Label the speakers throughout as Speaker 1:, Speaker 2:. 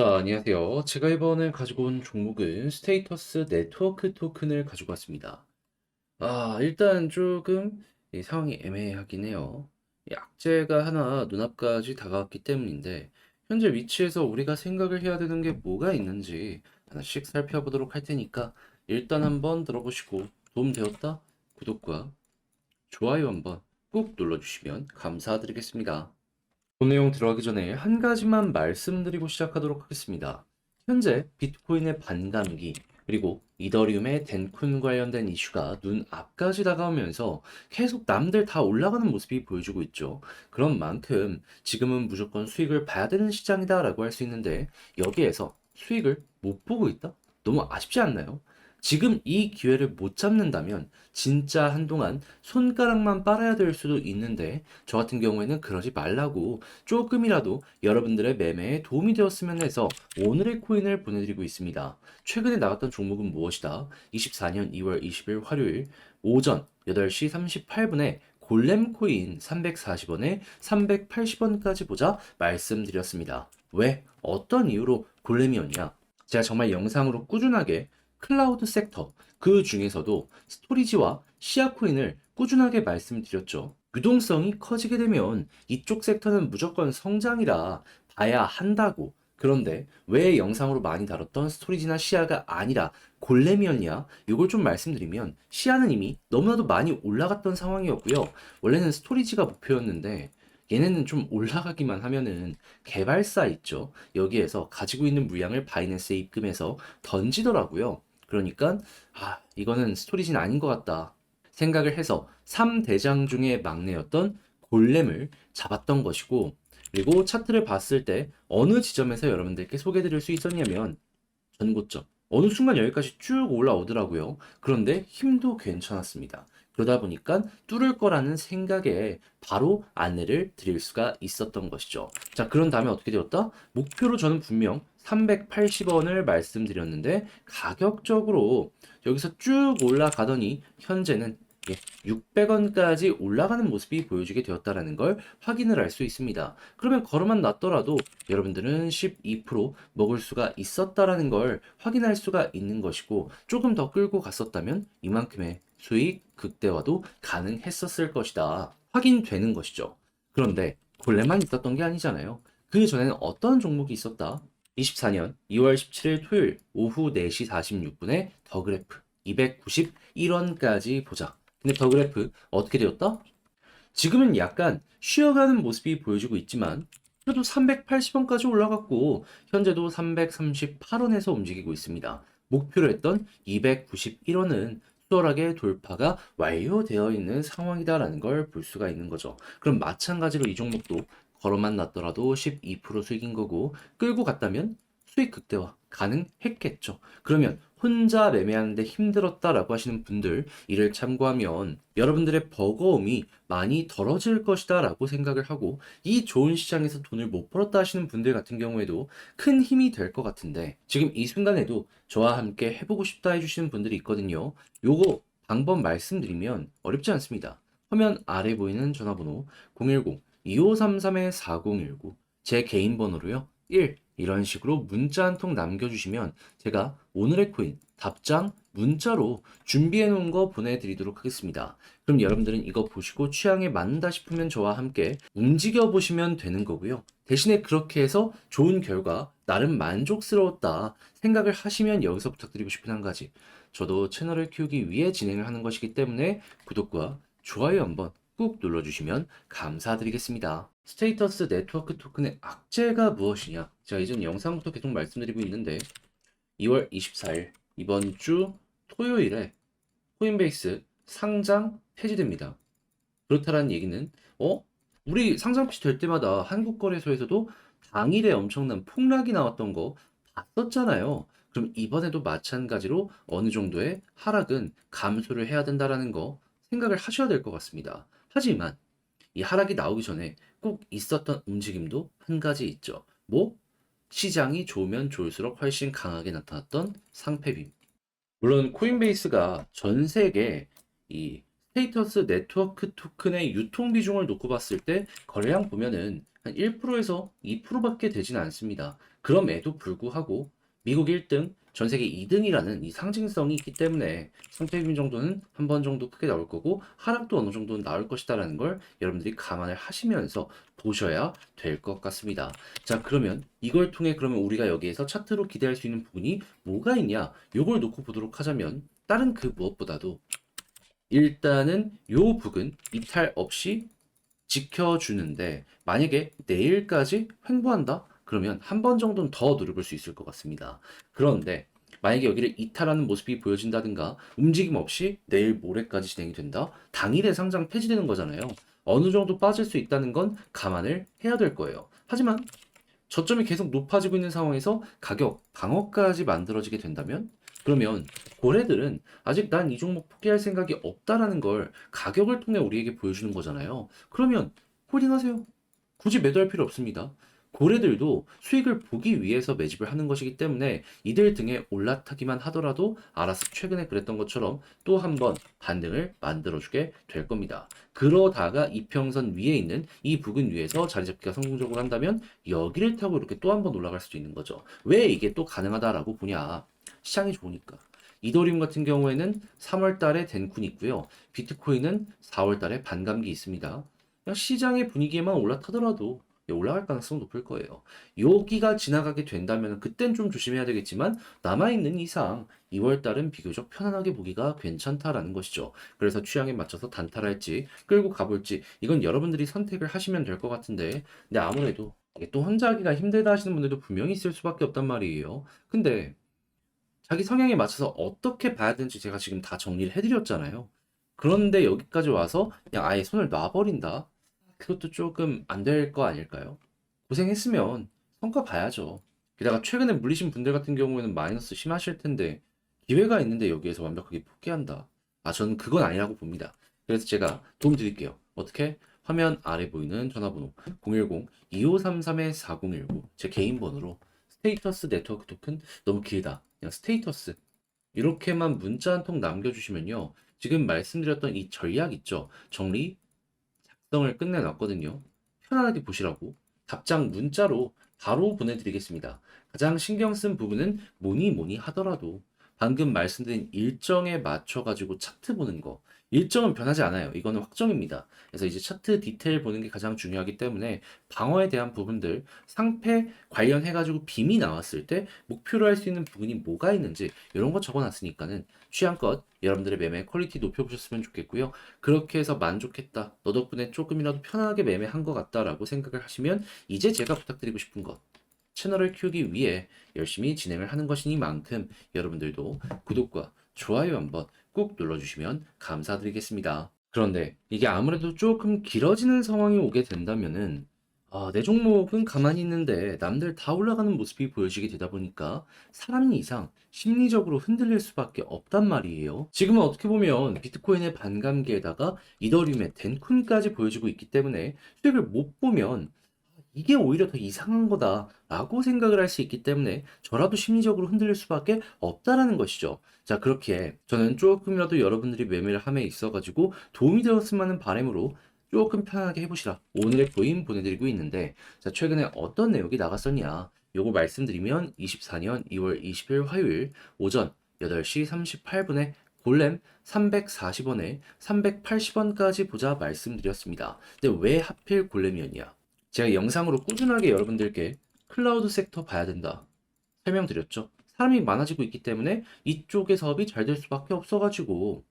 Speaker 1: 자, 안녕하세요. 제가 이번에 가지고 온 종목은 스테이터스 네트워크 토큰을 가지고 왔습니다. 아, 일단 조금 이 상황이 애매하긴 해요. 이 악재가 하나 눈앞까지 다가왔기 때문인데, 현재 위치에서 우리가 생각을 해야 되는 게 뭐가 있는지 하나씩 살펴보도록 할 테니까, 일단 한번 들어보시고 도움 되었다? 구독과 좋아요 한번 꾹 눌러주시면 감사드리겠습니다. 본 내용 들어가기 전에 한 가지만 말씀드리고 시작하도록 하겠습니다. 현재 비트코인의 반감기, 그리고 이더리움의 덴쿤 관련된 이슈가 눈앞까지 다가오면서 계속 남들 다 올라가는 모습이 보여주고 있죠. 그런 만큼 지금은 무조건 수익을 봐야 되는 시장이다라고 할 수 있는데 여기에서 수익을 못 보고 있다? 너무 아쉽지 않나요? 지금 이 기회를 못 잡는다면 진짜 한동안 손가락만 빨아야 될 수도 있는데 저 같은 경우에는 그러지 말라고 조금이라도 여러분들의 매매에 도움이 되었으면 해서 오늘의 코인을 보내드리고 있습니다. 최근에 나갔던 종목은 무엇이다? 24년 2월 20일 화요일 오전 8시 38분에 골렘 코인 340원에 380원까지 보자 말씀드렸습니다. 왜? 어떤 이유로 골렘이었냐? 제가 정말 영상으로 꾸준하게 클라우드 섹터, 그 중에서도 스토리지와 시아 코인을 꾸준하게 말씀드렸죠. 유동성이 커지게 되면 이쪽 섹터는 무조건 성장이라 봐야 한다고. 그런데 왜 영상으로 많이 다뤘던 스토리지나 시아가 아니라 골렘이었냐? 이걸 좀 말씀드리면 시아는 이미 너무나도 많이 올라갔던 상황이었고요. 원래는 스토리지가 목표였는데 얘네는 좀 올라가기만 하면은 개발사 있죠. 여기에서 가지고 있는 물량을 바이낸스에 입금해서 던지더라고요. 그러니까 아 이거는 스토리진 아닌 것 같다 생각을 해서 3대장 중에 막내였던 골렘을 잡았던 것이고 그리고 차트를 봤을 때 어느 지점에서 여러분들께 소개드릴 수 있었냐면 전고점. 어느 순간 여기까지 쭉 올라오더라고요. 그런데 힘도 괜찮았습니다. 그러다 보니까 뚫을 거라는 생각에 바로 안내를 드릴 수가 있었던 것이죠. 자 그런 다음에 어떻게 되었다? 목표로 저는 분명 380원을 말씀드렸는데 가격적으로 여기서 쭉 올라가더니 현재는 600원까지 올라가는 모습이 보여지게 되었다라는 걸 확인을 할 수 있습니다. 그러면 걸어만 놨더라도 여러분들은 12% 먹을 수가 있었다라는 걸 확인할 수가 있는 것이고 조금 더 끌고 갔었다면 이만큼의 수익 극대화도 가능했었을 것이다. 확인되는 것이죠. 그런데 본래만 있었던 게 아니잖아요. 그 전에는 어떤 종목이 있었다? 24년 2월 17일 토요일 오후 4시 46분에 더 그래프 291원까지 보자. 근데 더 그래프 어떻게 되었다? 지금은 약간 쉬어가는 모습이 보여지고 있지만 그래도 380원까지 올라갔고 현재도 338원에서 움직이고 있습니다. 목표로 했던 291원은 수월하게 돌파가 완료되어 있는 상황이다라는 걸 볼 수가 있는 거죠. 그럼 마찬가지로 이 종목도 걸어만 놨더라도 12% 수익인 거고 끌고 갔다면 수익 극대화 가능했겠죠. 그러면 혼자 매매하는데 힘들었다라고 하시는 분들 이를 참고하면 여러분들의 버거움이 많이 덜어질 것이다 라고 생각을 하고 이 좋은 시장에서 돈을 못 벌었다 하시는 분들 같은 경우에도 큰 힘이 될 것 같은데 지금 이 순간에도 저와 함께 해보고 싶다 해주시는 분들이 있거든요. 요거 방법 말씀드리면 어렵지 않습니다. 화면 아래 보이는 전화번호 010 2533-4019 제 개인 번호로요. 1 이런 식으로 문자 한 통 남겨주시면 제가 오늘의 코인 답장 문자로 준비해 놓은 거 보내드리도록 하겠습니다. 그럼 여러분들은 이거 보시고 취향에 맞는다 싶으면 저와 함께 움직여 보시면 되는 거고요. 대신에 그렇게 해서 좋은 결과 나름 만족스러웠다 생각을 하시면 여기서 부탁드리고 싶은 한 가지 저도 채널을 키우기 위해 진행을 하는 것이기 때문에 구독과 좋아요 한번 꾹 눌러주시면 감사드리겠습니다. 스테이터스 네트워크 토큰의 악재가 무엇이냐? 제가 이전 영상부터 계속 말씀드리고 있는데 2월 24일 이번 주 토요일에 코인베이스 상장 폐지됩니다. 그렇다라는 얘기는 어? 우리 상장 폐지될 때마다 한국 거래소에서도 당일에 엄청난 폭락이 나왔던 거 봤었잖아요. 그럼 이번에도 마찬가지로 어느 정도의 하락은 감소를 해야 된다라는 거 생각을 하셔야 될 것 같습니다. 하지만 이 하락이 나오기 전에 꼭 있었던 움직임도 한 가지 있죠. 뭐? 시장이 좋으면 좋을수록 훨씬 강하게 나타났던 상패빔. 물론 코인베이스가 전 세계 이 스테이터스 네트워크 토큰의 유통 비중을 놓고 봤을 때 거래량 보면은 한 1%에서 2%밖에 되지는 않습니다. 그럼에도 불구하고 미국 1등, 전 세계 2등이라는 이 상징성이 있기 때문에 상태균 정도는 한 번 정도 크게 나올 거고 하락도 어느 정도는 나올 것이다라는 걸 여러분들이 감안을 하시면서 보셔야 될 것 같습니다. 자, 그러면 이걸 통해 그러면 우리가 여기에서 차트로 기대할 수 있는 부분이 뭐가 있냐? 요걸 놓고 보도록 하자면 다른 그 무엇보다도 일단은 요 북은 이탈 없이 지켜주는데 만약에 내일까지 횡보한다? 그러면 한 번 정도는 더 누려볼 수 있을 것 같습니다. 그런데 만약에 여기를 이탈하는 모습이 보여진다든가 움직임 없이 내일 모레까지 진행이 된다? 당일에 상장 폐지되는 거잖아요. 어느 정도 빠질 수 있다는 건 감안을 해야 될 거예요. 하지만 저점이 계속 높아지고 있는 상황에서 가격 방어까지 만들어지게 된다면 그러면 고래들은 아직 난 이 종목 포기할 생각이 없다라는 걸 가격을 통해 우리에게 보여주는 거잖아요. 그러면 홀딩하세요. 굳이 매도할 필요 없습니다. 고래들도 수익을 보기 위해서 매집을 하는 것이기 때문에 이들 등에 올라타기만 하더라도 알아서 최근에 그랬던 것처럼 또 한 번 반등을 만들어주게 될 겁니다. 그러다가 이평선 위에 있는 이 부근 위에서 자리 잡기가 성공적으로 한다면 여기를 타고 이렇게 또 한 번 올라갈 수도 있는 거죠. 왜 이게 또 가능하다라고 보냐? 시장이 좋으니까. 이더리움 같은 경우에는 3월 달에 덴쿤이 있고요. 비트코인은 4월 달에 반감기 있습니다. 시장의 분위기에만 올라타더라도 올라갈 가능성이 높을 거예요. 여기가 지나가게 된다면 그땐 좀 조심해야 되겠지만 남아있는 이상 2월 달은 비교적 편안하게 보기가 괜찮다라는 것이죠. 그래서 취향에 맞춰서 단타할지 끌고 가볼지 이건 여러분들이 선택을 하시면 될 것 같은데 근데 아무래도 또 혼자 하기가 힘들다 하시는 분들도 분명히 있을 수밖에 없단 말이에요. 근데 자기 성향에 맞춰서 어떻게 봐야 되는지 제가 지금 다 정리를 해드렸잖아요. 그런데 여기까지 와서 그냥 아예 손을 놔버린다? 그것도 조금 안 될 거 아닐까요? 고생했으면 성과 봐야죠. 게다가 최근에 물리신 분들 같은 경우에는 마이너스 심하실 텐데 기회가 있는데 여기에서 완벽하게 포기한다. 아, 저는 그건 아니라고 봅니다. 그래서 제가 도움 드릴게요. 어떻게? 화면 아래 보이는 전화번호 010-2533-4019 제 개인 번호로 스테이터스 네트워크 토큰 너무 길다. 그냥 스테이터스 이렇게만 문자 한 통 남겨주시면요. 지금 말씀드렸던 이 전략 있죠. 정리, 작성을 끝내놨거든요. 편안하게 보시라고 답장 문자로 바로 보내드리겠습니다. 가장 신경 쓴 부분은 뭐니 뭐니 하더라도 방금 말씀드린 일정에 맞춰 가지고 차트 보는 거. 일정은 변하지 않아요. 이거는 확정입니다. 그래서 이제 차트 디테일 보는 게 가장 중요하기 때문에 방어에 대한 부분들, 상패 관련해가지고 빔이 나왔을 때 목표로 할 수 있는 부분이 뭐가 있는지 이런 거 적어놨으니까는 취향껏 여러분들의 매매 퀄리티 높여보셨으면 좋겠고요. 그렇게 해서 만족했다. 너 덕분에 조금이라도 편하게 매매한 것 같다라고 생각을 하시면 이제 제가 부탁드리고 싶은 것. 채널을 키우기 위해 열심히 진행을 하는 것이니만큼 여러분들도 구독과 좋아요 한번 꾹 눌러주시면 감사드리겠습니다. 그런데 이게 아무래도 조금 길어지는 상황이 오게 된다면은 아, 내 종목은 가만히 있는데 남들 다 올라가는 모습이 보여지게 되다 보니까 사람 이상 심리적으로 흔들릴 수밖에 없단 말이에요. 지금은 어떻게 보면 비트코인의 반감기에다가 이더리움의 덴쿤까지 보여지고 있기 때문에 수익을 못 보면 이게 오히려 더 이상한 거다라고 생각을 할 수 있기 때문에 저라도 심리적으로 흔들릴 수밖에 없다라는 것이죠. 자, 그렇게 저는 조금이라도 여러분들이 매매를 함에 있어 가지고 도움이 되었으면 하는 바람으로 조금 편하게 해보시라. 오늘의 보임 보내드리고 있는데, 자, 최근에 어떤 내용이 나갔었냐. 요거 말씀드리면 24년 2월 20일 화요일 오전 8시 38분에 골렘 340원에 380원까지 보자 말씀드렸습니다. 근데 왜 하필 골렘이었냐? 제가 영상으로 꾸준하게 여러분들께 클라우드 섹터 봐야 된다. 설명드렸죠. 사람이 많아지고 있기 때문에 이쪽의 사업이 잘 될 수밖에 없어가지고.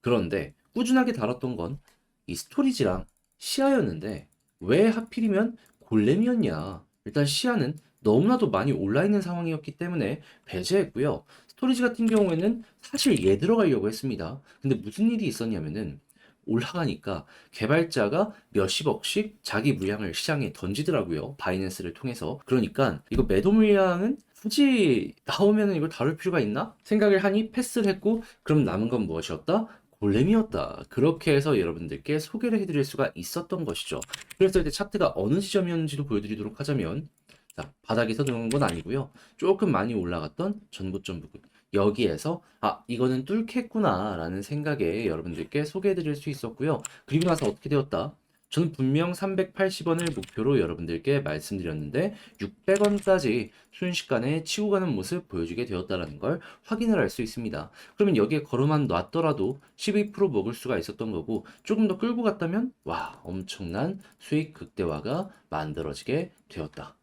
Speaker 1: 그런데 꾸준하게 다뤘던 건 이 스토리지랑 시야였는데 왜 하필이면 골렘이었냐. 일단 시야는 너무나도 많이 올라있는 상황이었기 때문에 배제했고요. 스토리지 같은 경우에는 사실 얘 들어가려고 했습니다. 근데 무슨 일이 있었냐면은 올라가니까 개발자가 몇십억씩 자기 물량을 시장에 던지더라고요. 바이낸스를 통해서. 그러니까 이거 매도 물량은 굳이 나오면 이걸 다룰 필요가 있나? 생각을 하니 패스를 했고 그럼 남은 건 무엇이었다? 골렘이었다. 그렇게 해서 여러분들께 소개를 해드릴 수가 있었던 것이죠. 그래서 이제 차트가 어느 지점이었는지도 보여드리도록 하자면 자, 바닥에서 들어온 건 아니고요. 조금 많이 올라갔던 전고점 부분. 여기에서 아 이거는 뚫겠구나 라는 생각에 여러분들께 소개해 드릴 수 있었고요. 그리고 나서 어떻게 되었다? 저는 분명 380원을 목표로 여러분들께 말씀드렸는데 600원까지 순식간에 치고 가는 모습 보여주게 되었다는 걸 확인을 할 수 있습니다. 그러면 여기에 걸어만 놨더라도 12% 먹을 수가 있었던 거고 조금 더 끌고 갔다면 와 엄청난 수익 극대화가 만들어지게 되었다.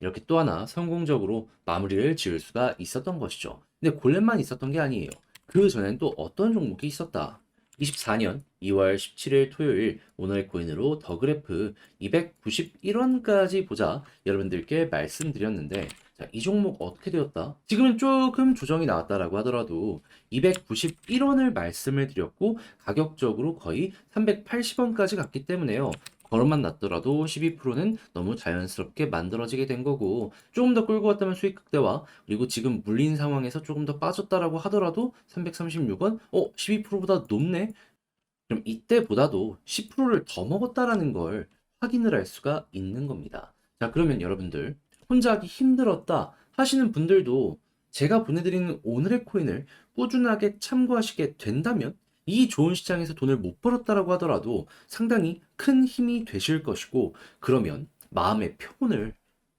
Speaker 1: 이렇게 또 하나 성공적으로 마무리를 지을 수가 있었던 것이죠. 근데 골렘만 있었던 게 아니에요. 그 전엔 또 어떤 종목이 있었다. 24년 2월 17일 토요일 오늘의 코인으로 더 그래프 291원까지 보자 여러분들께 말씀드렸는데 자, 이 종목 어떻게 되었다? 지금은 조금 조정이 나왔다라고 하더라도 291원을 말씀을 드렸고 가격적으로 거의 380원까지 갔기 때문에요. 걸음만 났더라도 12%는 너무 자연스럽게 만들어지게 된 거고 조금 더 끌고 갔다면 수익 극대화 그리고 지금 물린 상황에서 조금 더 빠졌다라고 하더라도 336원? 어 12%보다 높네? 그럼 이때보다도 10%를 더 먹었다라는 걸 확인을 할 수가 있는 겁니다. 자 그러면 여러분들 혼자 하기 힘들었다 하시는 분들도 제가 보내드리는 오늘의 코인을 꾸준하게 참고하시게 된다면 이 좋은 시장에서 돈을 못 벌었다라고 하더라도 상당히 큰 힘이 되실 것이고 그러면 마음의 표본을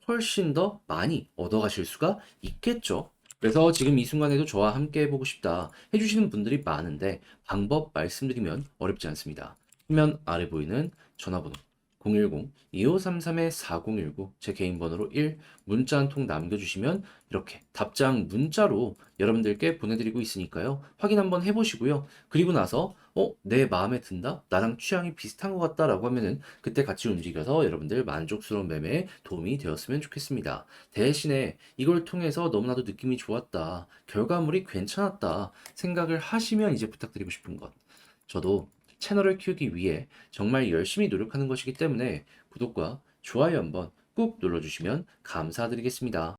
Speaker 1: 훨씬 더 많이 얻어가실 수가 있겠죠. 그래서 지금 이 순간에도 저와 함께 해보고 싶다 해주시는 분들이 많은데 방법 말씀드리면 어렵지 않습니다. 화면 아래 보이는 전화번호 010-2533-4019 제 개인 번호로 1 문자 한 통 남겨주시면 이렇게 답장 문자로 여러분들께 보내드리고 있으니까요. 확인 한번 해보시고요. 그리고 나서 어, 내 마음에 든다? 나랑 취향이 비슷한 것 같다 라고 하면은 그때 같이 움직여서 여러분들 만족스러운 매매에 도움이 되었으면 좋겠습니다. 대신에 이걸 통해서 너무나도 느낌이 좋았다. 결과물이 괜찮았다. 생각을 하시면 이제 부탁드리고 싶은 것. 저도 채널을 키우기 위해 정말 열심히 노력하는 것이기 때문에 구독과 좋아요 한번 꾹 눌러주시면 감사드리겠습니다.